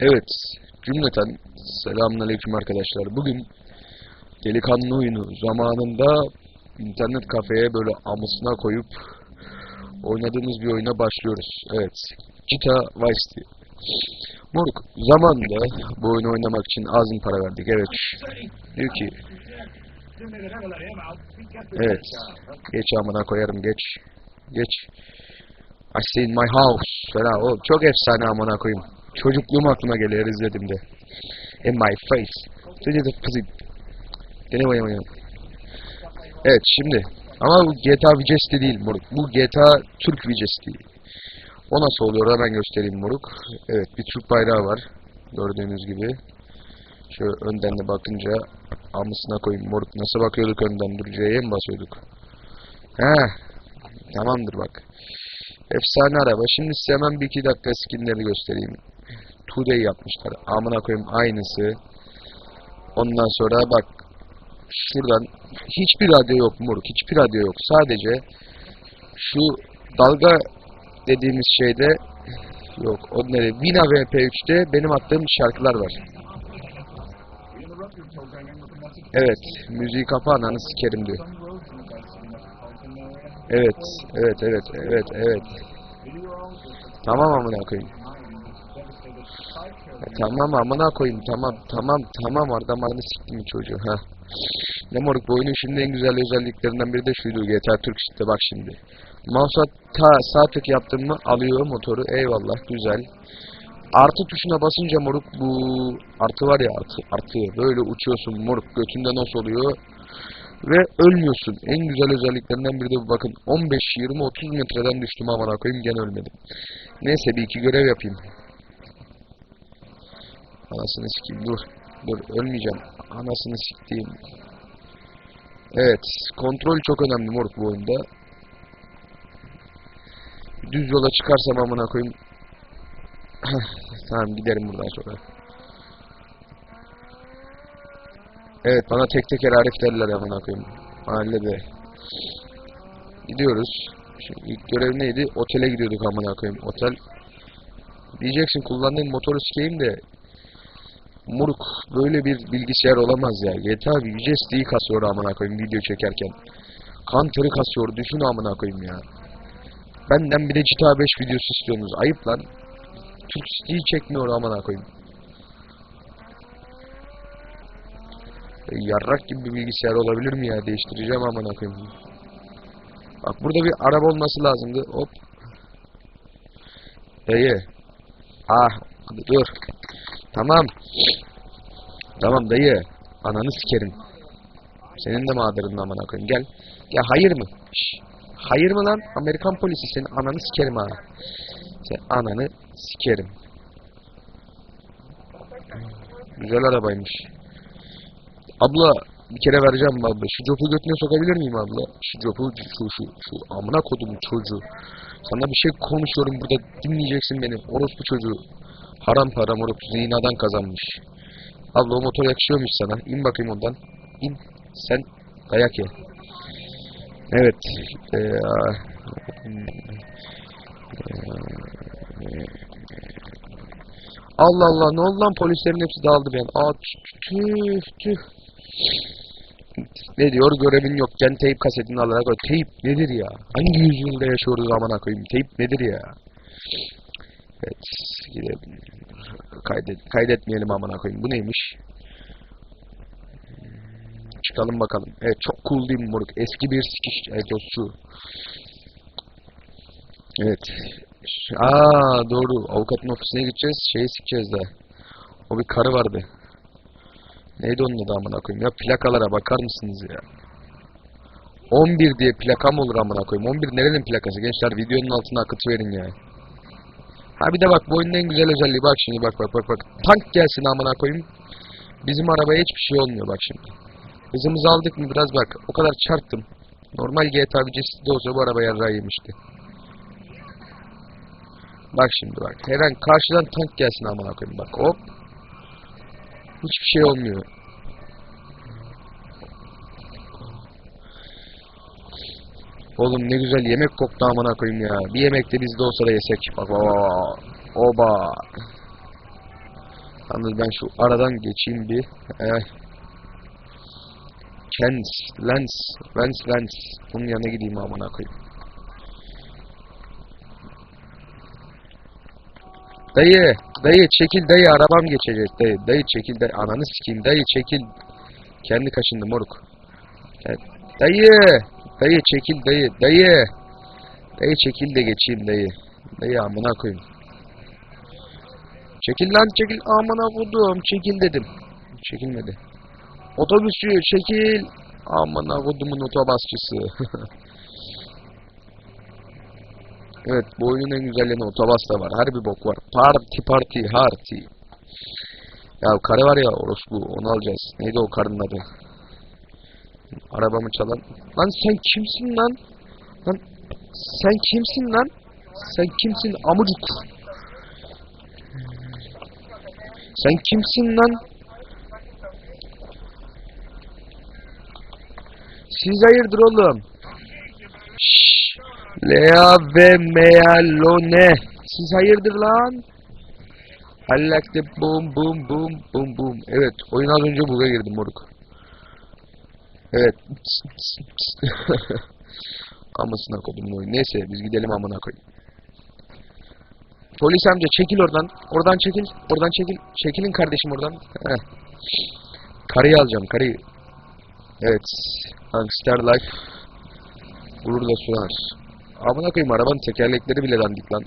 Evet, cümleten selamünaleyküm arkadaşlar. Bugün delikanlı oyunu zamanında internet kafeye böyle amısına koyup oynadığımız bir oyuna başlıyoruz. Evet, Cheetah Vice City. Moruk, zamanında bu oyunu oynamak için az para verdik? Evet. Diyor ki, evet, geç amına koyarım geç. Geç. I stay in my house. Falan. O çok efsane amına koyayım. Çocukluğum aklıma geliyor izlediğimde. In my face. Seni de kızı. Dene oynayalım. Evet şimdi. Ama bu GTA Vice'de değil moruk. Bu GTA Türk Vice'de. O nasıl oluyor hemen göstereyim moruk. Evet bir Türk bayrağı var. Gördüğünüz gibi. Şöyle önden de bakınca amısına koyayım moruk. Nasıl bakıyorduk önden? Dur C'ye mi basıyorduk? He. Tamamdır bak. Efsane araba. Şimdi size hemen bir iki dakika skinleri göstereyim. Today yapmışlar. Amına koyayım aynısı. Ondan sonra bak şuradan hiçbir radyo yok moruk. Hiçbir radyo yok. Sadece şu dalga dediğimiz şeyde yok. O nere? Vina VP3'te benim attığım şarkılar var. Evet. Müziği kapa ananı sikerim diyor. Evet. Evet. Evet. Evet. Evet. Tamam amına koyayım. Ya tamam amına koyayım tamam tamam tamam adam anı siktim çocuğu ha. Ne moruk bu oyunun şimdi en güzel özelliklerinden biri de şuydu GTA Türk işte bak şimdi. Mouse'a ta sağ tık yaptın mı alıyor motoru eyvallah güzel. Artı tuşuna basınca moruk bu artı var ya artı artı böyle uçuyorsun moruk götünde nasıl oluyor ve ölmüyorsun. En güzel özelliklerinden biri de bu bakın 15 20 30 metreden düştüm amına koyayım gene ölmedim. Neyse bir iki görev yapayım. Anasını sikeyim dur. Dur ölmeyeceğim. Anasını siktiğim. Evet. Kontrol çok önemli moruk bu oyunda. Düz yola çıkarsam amına koyayım. tamam giderim buradan sonra. Evet bana tek teker Arif derler amına koyayım. Mahallede. Gidiyoruz. Şimdi ilk görev neydi? Otele gidiyorduk amına koyayım. Otel. Diyeceksin kullandığın motoru sikeyim de Muruk böyle bir bilgisayar olamaz ya. GTA VJSD'yi kasıyor amına koyayım video çekerken. Counter'ı kasıyor düşün amına koyayım ya. Benden bir de GTA 5 videosu istiyorsunuz. Ayıp lan. Türk City'yi çekmiyor amına koyayım. E, yarrak gibi bir bilgisayar olabilir mi ya? Değiştireceğim amına koyayım. Bak burada bir araba olması lazımdı. Hop. Dayı. Ah. Dur. Tamam. Tamam dayı. Ananı sikerim. Senin de mağdurun amına koyayım. Gel. Ya hayır mı? Hayır mı lan? Amerikan polisi senin ananı sikerim ha. Sen ananı sikerim. Güzel arabaymış. Abla bir kere vereceğim abla? Şu copu götüne sokabilir miyim abla? Şu copu şu şu şu amına kodumun çocuğu. Sana bir şey konuşuyorum burada dinleyeceksin beni. Orospu çocuğu. Haram para moruk zinadan kazanmış. Abla o motor yakışıyormuş sana. İn bakayım ondan. İn. Sen dayak ye. Evet. Ee, Allah Allah ne oldu lan polislerin hepsi dağıldı ben. Aa tüh tüh. Ne diyor görevin yokken teyp kasetini alarak koy. Teyp nedir ya? Hangi yüzyılda yaşıyoruz amına koyayım? Teyp nedir ya? Evet. Kaydet, kaydetmeyelim amına koyayım. Bu neymiş? Çıkalım bakalım. Evet çok cool değil mi moruk? Eski bir sikiş egzozçu. Evet. Aa doğru. Avukatın ofisine gideceğiz. Şeyi sikeceğiz de. O bir karı vardı. Neydi onun adı amına koyayım? Ya plakalara bakar mısınız ya? 11 diye plaka mı olur amına koyayım? 11 nerenin plakası? Gençler videonun altına akıt verin ya. Ha bir de bak bu oyunun en güzel özelliği bak şimdi bak bak bak bak. Tank gelsin amına koyayım. Bizim arabaya hiçbir şey olmuyor bak şimdi. Hızımızı aldık mı biraz bak. O kadar çarptım. Normal GTA Vice'de olsa bu araba yarrağı yemişti. Bak şimdi bak. Her an karşıdan tank gelsin amına koyayım bak. Hop. Hiçbir şey olmuyor. Oğlum ne güzel yemek koktu amına koyayım ya. Bir yemek de bizde olsa da yesek. Bak bak. Oba. Yalnız ben şu aradan geçeyim bir. Eh. Kens, Lens, Lens, Lens. Bunun yanına gideyim amına koyayım. Dayı, dayı çekil dayı arabam geçecek dayı. Dayı çekil dayı ananı sikeyim dayı çekil. Kendi kaşındı moruk. Gel. Dayı, dayı çekil dayı, dayı. Dayı çekil de geçeyim dayı. Dayı amına koyayım. Çekil lan çekil amına kodum çekil dedim. Çekilmedi. Otobüsçü çekil. Amına kodumun otobasçısı. evet bu oyunun en güzel yanı otobas var. Her bir bok var. Parti parti harti. Ya karı var ya orospu onu alacağız. Neydi o karının adı? Arabamı çalan. Lan sen kimsin lan? Lan sen kimsin lan? Sen kimsin amucuk? Sen kimsin lan? Siz hayırdır oğlum? Şşş. Lea ve Mealone. Siz hayırdır lan? I like the boom boom boom boom boom. Evet, oyun az önce bug'a girdim moruk. Evet. Amasına kodumun oyun. Neyse biz gidelim amına koyayım. Polis amca çekil oradan. Oradan çekil. Oradan çekil. Çekilin kardeşim oradan. Heh. Karıyı alacağım karıyı. Evet. Gangster Life. Gurur da sunar. Amına koyayım arabanın tekerlekleri bile dandik lan.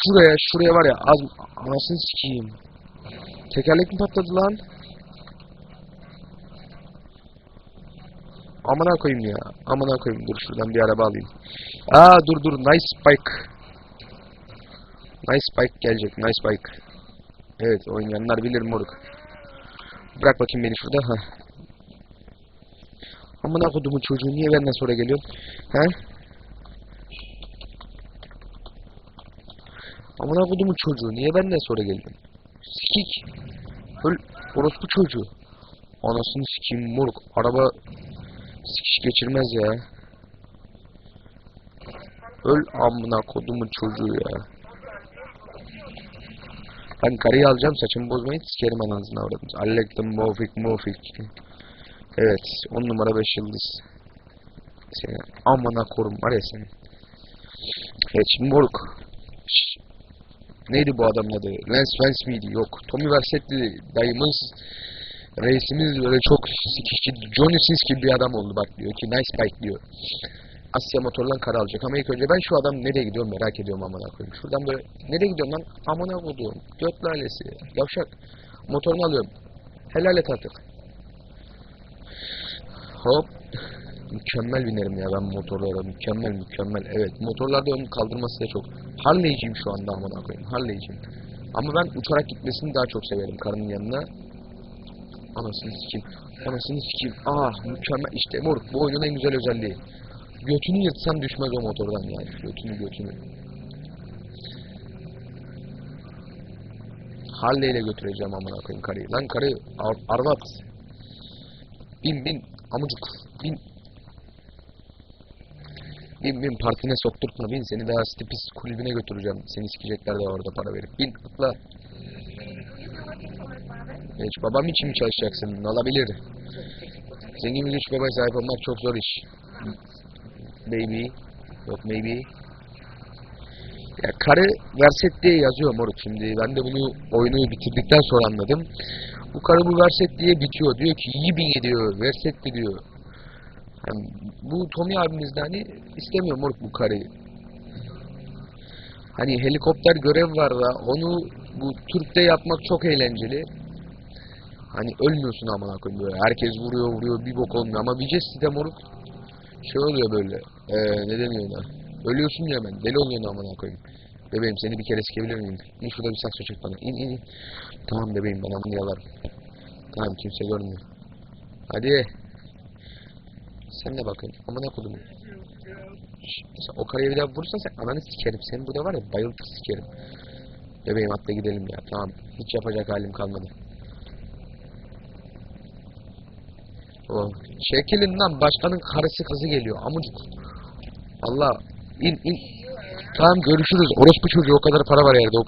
Şuraya şuraya var ya az anasını sikeyim. Tekerlek mi patladı lan? Amına koyayım ya. Amına koyayım. Dur şuradan bir araba alayım. Aa dur dur. Nice bike. Nice bike gelecek. Nice bike. Evet oynayanlar bilir moruk. Bırak bakayım beni şurada. Ha. Amına kodumun çocuğu niye benden sonra geliyorsun? He? Amına kodumun çocuğu niye benden sonra geldin? Sikik. Öl. Orospu çocuğu. Anasını sikeyim moruk. Araba sikiş geçirmez ya. Öl amına kodumun çocuğu ya. Ben karıyı alacağım saçımı bozmayın sikerim anasını avradınız. Allektim mofik mofik. Evet on numara beş yıldız. Seni amına korum var ya seni. Evet şimdi moruk. Neydi bu adamın adı? Lance Vance miydi? Yok. Tommy Versetti dayımız reisimiz böyle çok sikişçi Johnny Sins gibi bir adam oldu bak diyor ki nice bike diyor. Asya motorlan kara alacak ama ilk önce ben şu adam nereye gidiyor merak ediyorum amına koyayım. Şuradan böyle nereye gidiyorsun lan? Amına koyduğum. Göt lalesi. Yavşak. Motorunu alıyorum. Helal et artık. Hop. Mükemmel binerim ya ben motorlara. Mükemmel mükemmel. Evet motorlarda ön kaldırması da çok. Harley'ciyim şu anda amına koyayım. Harley'ciyim. Ama ben uçarak gitmesini daha çok severim karının yanına. Anasını sikeyim. Anasını sikeyim. Ah mükemmel. İşte moruk bu oyunun en güzel özelliği. Götünü yırtsan düşmez o motordan yani. Götünü götünü. Harley ile götüreceğim amına koyayım karıyı. Lan karı ar arvat. Bin bin amucuk bin. Bin bin partine sokturtma bin seni daha stipis kulübüne götüreceğim. Seni sikecekler de orada para verip. Bin atla. Hiç babam için mi çalışacaksın? Olabilir. Zengin bir güç babaya sahip olmak çok zor iş. Baby. Yok maybe. Ya karı Verset diye yazıyor moruk şimdi. Ben de bunu oyunu bitirdikten sonra anladım. Bu karı bu Verset diye bitiyor. Diyor ki Yibin diyor. Verset diyor. Yani bu Tommy abimiz de hani istemiyor moruk bu karıyı. Hani helikopter görev var da onu bu Türk'te yapmak çok eğlenceli. Hani ölmüyorsun amına koyayım böyle. Herkes vuruyor vuruyor bir bok olmuyor ama Vijes'te moruk şey oluyor böyle. Ee, ne deniyor ona? Ölüyorsun ya hemen. Deli oluyorsun amına koyayım. Bebeğim seni bir kere sikebilir miyim? İn şurada bir sakso çek bana. İn in in. Tamam bebeğim ben amını yalarım. Tamam kimse görmüyor. Hadi. Sen de bakın. Amına kodum. Mesela o kareye bir daha vurursan sen ananı sikerim. Senin burada var ya bayıltı sikerim. Bebeğim atla gidelim ya. Tamam. Hiç yapacak halim kalmadı. Oh. Çekilin lan başkanın karısı kızı geliyor amucuk. Allah in in. Tamam görüşürüz. Orospu çocuğu o kadar para var yerde. O